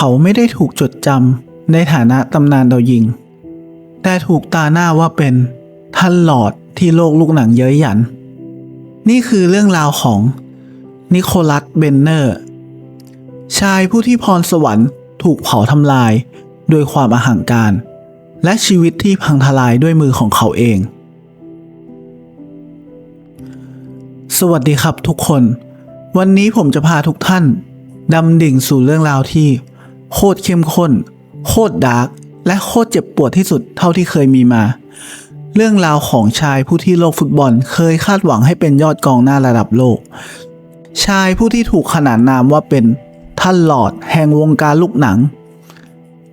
เขาไม่ได้ถูกจดจำในฐานะตำนานดาวยิง แต่ถูกตาหน้าว่าเป็นท่านหลอดที่โลกลูกหนังเย้ยหยัน นี่คือเรื่องราวของนิโคลัสเบนเนอร์ ชายผู้ที่พรสวรรค์ถูกเผาทำลายโดยความอาหังการ และชีวิตที่พังทลายด้วยมือของเขาเอง สวัสดีครับทุกคน วันนี้ผมจะพาทุกท่านดำดิ่งสู่เรื่องราวที่ โคตรเข้มข้น โคตรดาร์กและโคตรเจ็บปวดที่สุดเท่าที่เคยมีมา เรื่องราวของชายผู้ที่โลกฟุตบอลเคยคาดหวังให้เป็นยอดกองหน้าระดับโลก ชายผู้ที่ถูกขนานนามว่าเป็นท่านหลอดแห่งวงการลูกหนัง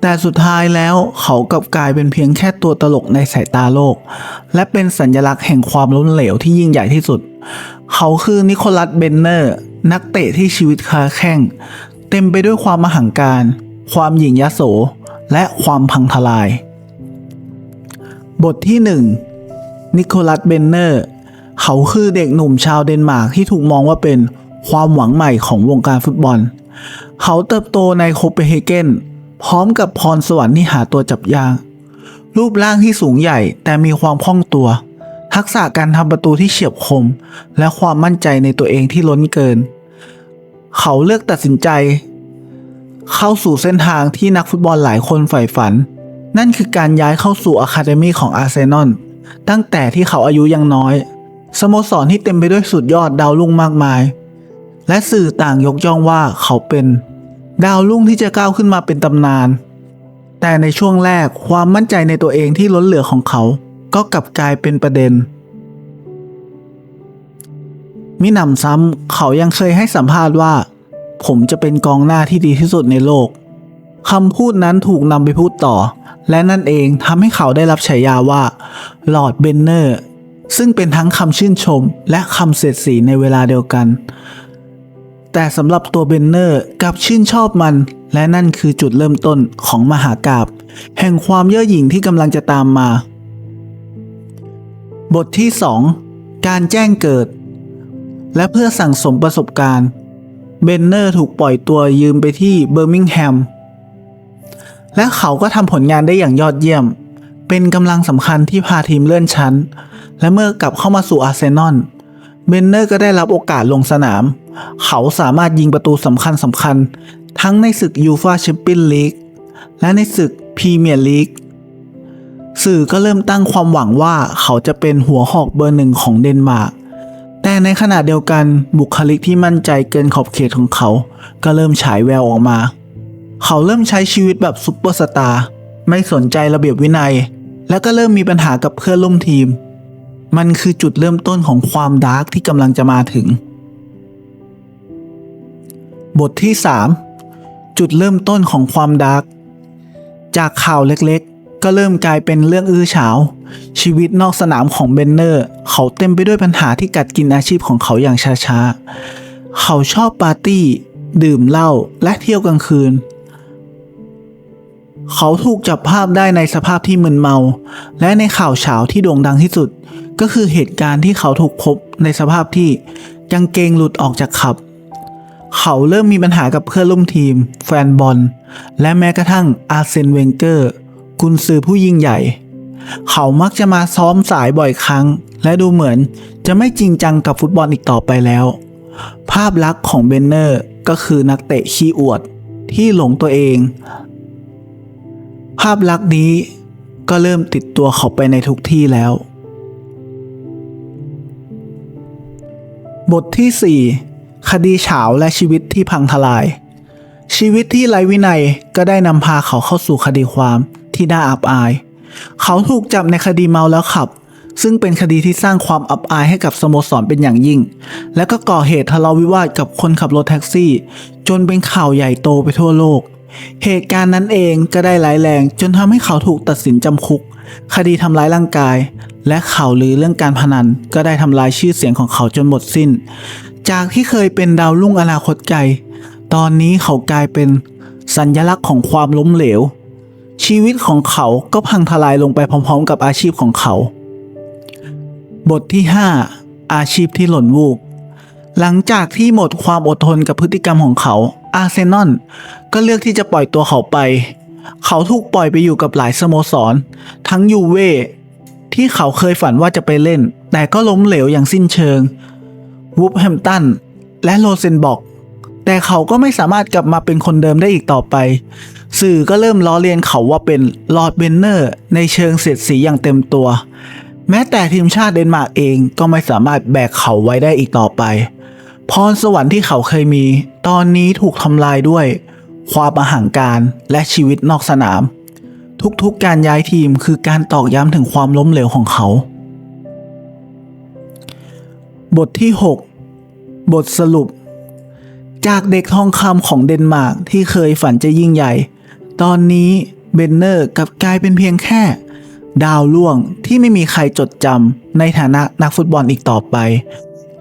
แต่สุดท้ายแล้วเขากลับกลายเป็นเพียงแค่ตัวตลกในสายตาโลก และเป็นสัญลักษณ์แห่งความล้มเหลวที่ยิ่งใหญ่ที่สุด เขาคือนิโคลัสเบนเนอร์ นักเตะที่ชีวิตคาแข้ง เต็มไปด้วยความมหังการ ความหยิ่งยโส และความพังทลาย บทที่หนึ่งนิโคลัสเบนเนอร์ เขาคือเด็กหนุ่มชาวเดนมาร์กที่ถูกมองว่าเป็นความหวังใหม่ของวงการฟุตบอล เขาเติบโตในโคเปนเฮเกนพร้อมกับพรสวรรค์ที่หาตัวจับยาก รูปร่างที่สูงใหญ่แต่มีความคล่องตัว ทักษะการทำประตูที่เฉียบคม และความมั่นใจในตัวเองที่ล้นเกิน เขาเลือกตัดสินใจ เข้าสู่เส้นทางที่นักฟุตบอลหลายคนใฝ่ฝัน นั่นคือการย้ายเข้าสู่อะคาเดมีของอาร์เซนอลตั้งแต่ที่เขาอายุยังน้อย สโมสรที่เต็มไปด้วยสุดยอดดาวรุ่งมากมาย และสื่อต่างยกย่องว่าเขาเป็น ดาวรุ่งที่จะก้าวขึ้นมาเป็นตำนาน แต่ในช่วงแรกความมั่นใจในตัวเองที่ล้นเหลือของเขา ก็กลับกลายเป็นประเด็นมิหนำซ้ำเขายังเคยให้สัมภาษณ์ว่า ผมจะเป็นกองหน้าที่ดีที่สุดในโลกคำพูดนั้นถูกนำไปพูดต่อ และนั่นเองทำให้เขาได้รับฉายาว่าลอร์ดเบนเนอร์ซึ่งเป็นทั้งคำชื่นชมและคำเสียดสีในเวลาเดียวกัน แต่สำหรับตัวเบนเนอร์กับชื่นชอบมัน และนั่นคือจุดเริ่มต้นของมหากาบแห่งความเย่อหยิ่งที่กำลังจะตามมา บทที่ 2 การแจ้งเกิด และเพื่อสั่งสมประสบการณ์ เบนเนอร์ถูกปล่อยตัวยืมไปที่เบอร์มิงแฮม และเขาก็ทำผลงานได้อย่างยอดเยี่ยม เป็นกำลังสำคัญที่พาทีมเลื่อนชั้น และเมื่อกลับเข้ามาสู่อาร์เซนอล เบนเนอร์ก็ได้รับโอกาสลงสนาม เขาสามารถยิงประตูสำคัญสำคัญ ทั้งในศึกยูฟาแชมเปี้ยนลีกและในศึกพรีเมียร์ลีกสื่อก็เริ่มตั้งความหวังว่าเขาจะเป็นหัวหอกเบอร์หนึ่งของเดนมาร์ก ในขณะเดียวกันบุคลิกที่มั่นใจเกินขอบเขตของเขา ก็เริ่มฉายแววออกมา เขาเริ่มใช้ชีวิตแบบซุปเปอร์สตาร์ไม่สนใจระเบียบวินัย และก็เริ่มมีปัญหากับเพื่อนร่วมทีม มันคือจุดเริ่มต้นของความดาร์กที่กำลังจะมาถึง บทที่ 3 จุดเริ่มต้นของความดาร์กจากข่าวเล็กๆ ก็เริ่มกลายเป็นเรื่องอื้อฉาว ชีวิตนอกสนามของเบนเนอร์ เขาเต็มไปด้วยปัญหาที่กัดกินอาชีพของเขาอย่างช้าๆ เขาชอบปาร์ตี้ ดื่มเหล้าและเที่ยวกลางคืน เขาถูกจับภาพได้ในสภาพที่มึนเมา และในข่าวเฉาที่โด่งดังที่สุด ก็คือเหตุการณ์ที่เขาถูกพบในสภาพที่กางเกงหลุดออกจากขับ เขาเริ่มมีปัญหากับเพื่อนร่วมทีม แฟนบอล และแม้กระทั่งอาร์เซนเวนเกอร์กุนซือผู้ยิ่งใหญ่ เขามักจะมาซ้อมสายบ่อยครั้ง และดูเหมือนจะไม่จริงจังกับฟุตบอลอีกต่อไปแล้ว ภาพลักษณ์ของเบนเนอร์ก็คือนักเตะขี้อวดที่หลงตัวเอง ภาพลักษณ์นี้ก็เริ่มติดตัวเขาไปในทุกที่แล้ว บทที่ 4 คดีเฉาและชีวิตที่พังทลาย ชีวิตที่ไร้วินัยก็ได้นำพาเขาเข้าสู่คดีความที่น่าอับอาย เขาถูกจับในคดีเมาแล้วขับ ซึ่งเป็นคดีที่สร้างความอับอายให้กับสโมสรเป็นอย่างยิ่ง และก็ก่อเหตุทะเลาะวิวาทกับคนขับรถแท็กซี่ จนเป็นข่าวใหญ่โตไปทั่วโลก เหตุการณ์นั้นเองก็ได้ร้ายแรง จนทำให้เขาถูกตัดสินจำคุก คดีทำร้ายร่างกาย และข่าวลือเรื่องการพนัน ก็ได้ทำลายชื่อเสียงของเขาจนหมดสิ้น จากที่เคยเป็นดาวรุ่งอนาคตไกลตอนนี้เขากลายเป็นสัญลักษณ์ของความล้มเหลว ชีวิตของเขาก็พังทลายลงไปพร้อมๆ กับอาชีพของเขา บทที่ 5 อาชีพที่หล่นวูบหลังจากที่หมดความอดทนกับพฤติกรรมของเขา อาร์เซนอลก็เลือกที่จะปล่อยตัวเขาไป เขาถูกปล่อยไปอยู่กับหลายสโมสร ทั้งยูเว่ที่เขาเคยฝันว่าจะไปเล่น แต่ก็ล้มเหลวอย่างสิ้นเชิงวูฟแฮมตันและโรเซนบอก แต่เขาก็ไม่สามารถกลับมาเป็นคนเดิมได้อีกต่อไป สื่อก็เริ่มล้อเลียนเขาว่าเป็นลอร์ดเบนเนอร์ในเชิงเสียดสีอย่างเต็มตัว แม้แต่ทีมชาติเดนมาร์กเองก็ไม่สามารถแบกเขาไว้ได้อีกต่อไป พรสวรรค์ที่เขาเคยมี ตอนนี้ถูกทำลายด้วย ความอาหังการและชีวิตนอกสนาม ทุกๆการย้ายทีมคือการตอกย้ำถึงความล้มเหลวของเขา บทที่ 6 บทสรุป จากเด็กทองคำของเดนมาร์กที่เคยฝันจะยิ่งใหญ่ ตอนนี้เบนเนอร์กับกลายเป็นเพียงแค่ ดาวล่วงที่ไม่มีใครจดจำในฐานะนักฟุตบอลอีกต่อไป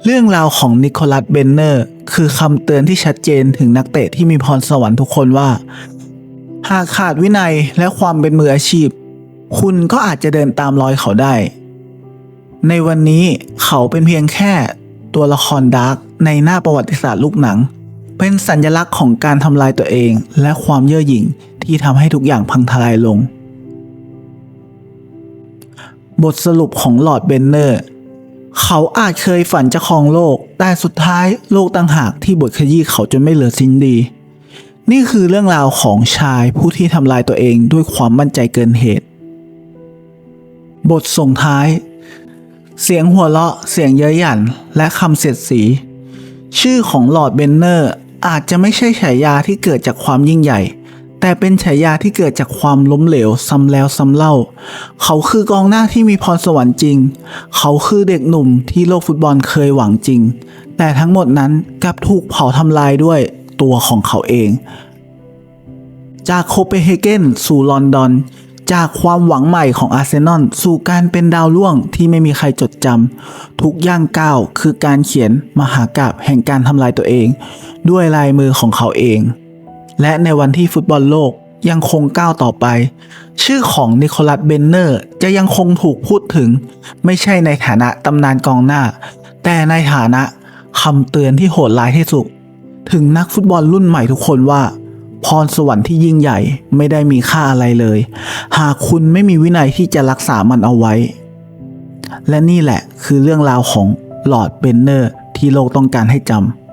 เรื่องราวของนิโคลัสเบนเนอร์คือคำเตือนที่ชัดเจนถึงนักเตะที่มีพรสวรรค์ทุกคนว่า หากขาดวินัยและความเป็นมืออาชีพ คุณก็อาจจะเดินตามรอยเขาได้ ในวันนี้เขาเป็นเพียงแค่ตัวละครดาร์กในหน้าประวัติศาสตร์ลูกหนัง เป็นสัญลักษณ์ของการทำลายตัวเองและความเย่อหยิ่งที่ทำให้ทุกอย่างพังทลายลง บทสรุปของหลอร์ดเบนเนอร์ เขาอาจเคยฝันจะครองโลก แต่สุดท้ายโลกต่างหากที่บทขยี้เขาจนไม่เหลือสิ้นดี นี่คือเรื่องราวของชายผู้ที่ทำลายตัวเองด้วยความมั่นใจเกินเหตุ บทส่งท้าย เสียงหัวเราะ เสียงเย้ยหยัน และคำเสียดสีชื่อของหลอร์ดเบนเนอร์ อาจจะไม่ใช่ฉายาที่เกิดจากความยิ่งใหญ่ แต่เป็นฉายาที่เกิดจากความล้มเหลวซ้ำแล้วซ้ำเล่า เขาคือกองหน้าที่มีพรสวรรค์จริง เขาคือเด็กหนุ่มที่โลกฟุตบอลเคยหวังจริง แต่ทั้งหมดนั้นกลับถูกเผาทำลายด้วยตัวของเขาเอง จากโคเปนเฮเกนสู่ลอนดอน จากความหวังใหม่ของอาร์เซนอลสู่การเป็นดาวร่วงที่ไม่มีใครจดจำทุกย่างก้าวคือการเขียนมหากาบแห่งการทำลายตัวเอง ด้วยลายมือของเขาเอง และในวันที่ฟุตบอลโลกยังคงก้าวต่อไป ชื่อของนิโคลัสเบนเนอร์จะยังคงถูกพูดถึง ไม่ใช่ในฐานะตำนานกองหน้า แต่ในฐานะคำเตือนที่โหดร้ายที่สุด ถึงนักฟุตบอลรุ่นใหม่ทุกคนว่า พรสวรรค์ที่ยิ่งใหญ่ไม่ได้มีค่าอะไรเลย หากคุณไม่มีวินัยที่จะรักษามันเอาไว้ และนี่แหละคือเรื่องราวของลอร์ดเบนเนอร์ที่โลกต้องการให้จำ